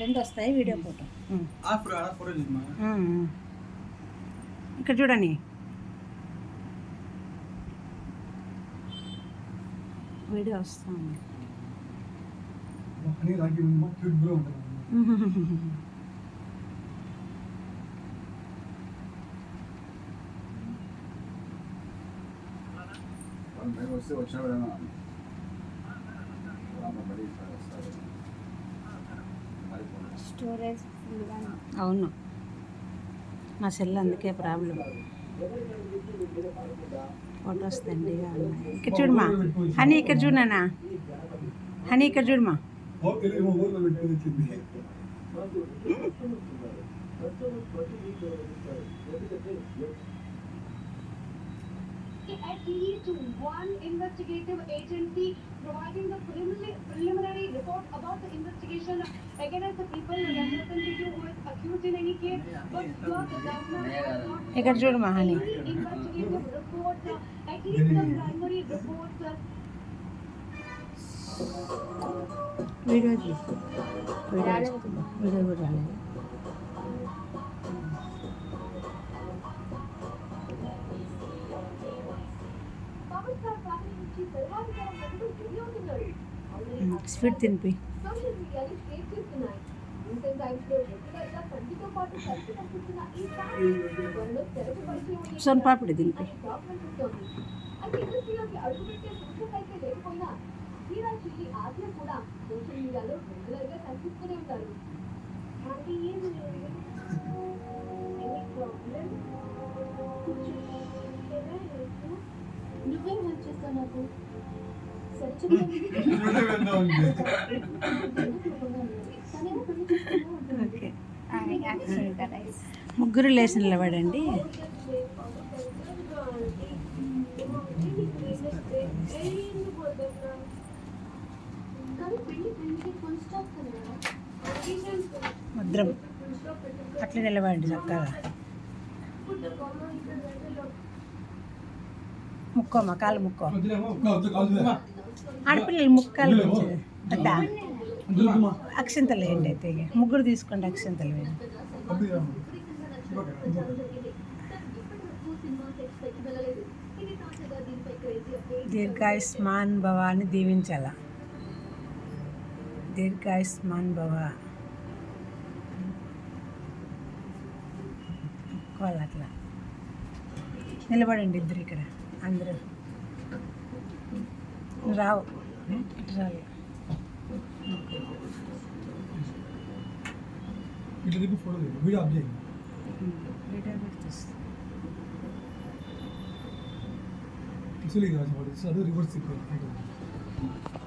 రెండు వస్తాయి video photo. ఇక్కడ చూడండి. వీడియో వస్తుంది. వస్తే వచ్చిన స్టోరేజ్ ఫుల్గా అవును నా సెల్ అందుకే ప్రాబ్లం ఫొటోస్ దండిగా ఉన్నాయి ఇక్కడ చూడమా హనీ ఇక్కడ చూడనా హనీ ఇక్కడ చూడమా at least one investigative agency providing the preliminary report about the investigation against the people represented you who is accused in any case, but your government has not any investigative report, at least the primary report. Video ji video video बनाने పరిచయం అయ్యే సోన్ పాపిడి తినిపి. Job ముగ్గురు లేచిన నిలబడండి. ముద్రం అట్లా నిలబడండి చక్కగా. ముక్కోమ్మ కాలు ముక్కో. ఆడపిల్లలు ముక్కాలు వద్దా అక్షంతలు వేయండి అయితే ఇక. ముగ్గురు తీసుకోండి అక్షంతలు వేయండి. దీర్ఘాయుష్మాన్ భవ అని దీవించాల. దీర్ఘాయుష్మాన్ భవ. వాళ్ళు అట్లా నిలబడండి ఇద్దరు ఇక్కడ. అందరూ. రావు. రావు ఇట్లా తిప్పి ఫోటో తీయండి వీడియో ఆఫ్ చేయండి. యాక్చువల్లీ ఫోటో అది రివర్స్ తిప్పాను